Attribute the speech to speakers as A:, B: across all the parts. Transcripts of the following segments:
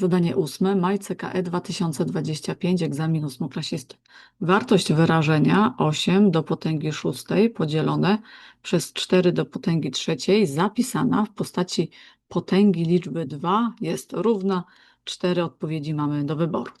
A: Zadanie ósme, maj CKE 2025, egzamin ósmoklasisty. Wartość wyrażenia 8 do potęgi szóstej podzielone przez 4 do potęgi trzeciej zapisana w postaci potęgi liczby 2 jest równa. Cztery odpowiedzi mamy do wyboru.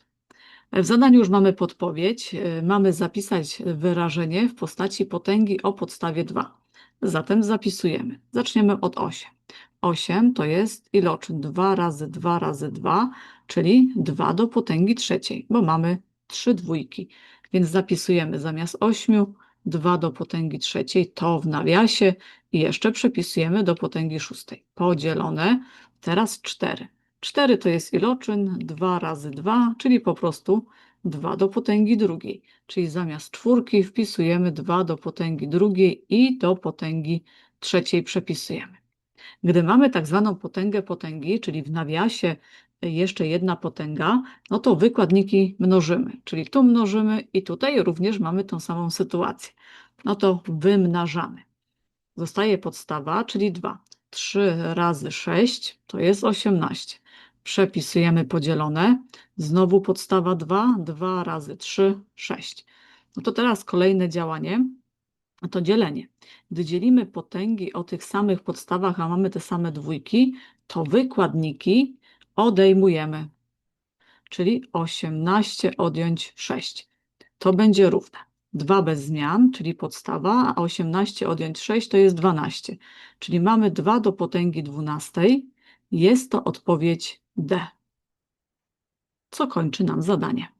A: W zadaniu już mamy podpowiedź. Mamy zapisać wyrażenie w postaci potęgi o podstawie 2. Zatem zapisujemy. Zaczniemy od 8. 8 to jest iloczyn 2 razy 2 razy 2, czyli 2 do potęgi trzeciej, bo mamy 3 dwójki. Więc zapisujemy zamiast 8 2 do potęgi trzeciej, to w nawiasie i jeszcze przepisujemy do potęgi szóstej. Podzielone, teraz 4. 4 to jest iloczyn 2 razy 2, czyli po prostu 2 do potęgi drugiej. Czyli zamiast czwórki wpisujemy 2 do potęgi drugiej i do potęgi trzeciej przepisujemy. Gdy mamy tak zwaną potęgę potęgi, czyli w nawiasie jeszcze jedna potęga, no to wykładniki mnożymy, czyli tu mnożymy i tutaj również mamy tą samą sytuację. No to wymnażamy. Zostaje podstawa, czyli 2. 3 razy 6 to jest 18. Przepisujemy podzielone. Znowu podstawa 2. 2 razy 3, 6. No to teraz kolejne działanie, to dzielenie. Gdy dzielimy potęgi o tych samych podstawach, a mamy te same dwójki, to wykładniki odejmujemy. Czyli 18 odjąć 6. To będzie równe. 2 bez zmian, czyli podstawa, a 18 odjąć 6 to jest 12. Czyli mamy 2 do potęgi 12. Jest to odpowiedź D. Co kończy nam zadanie.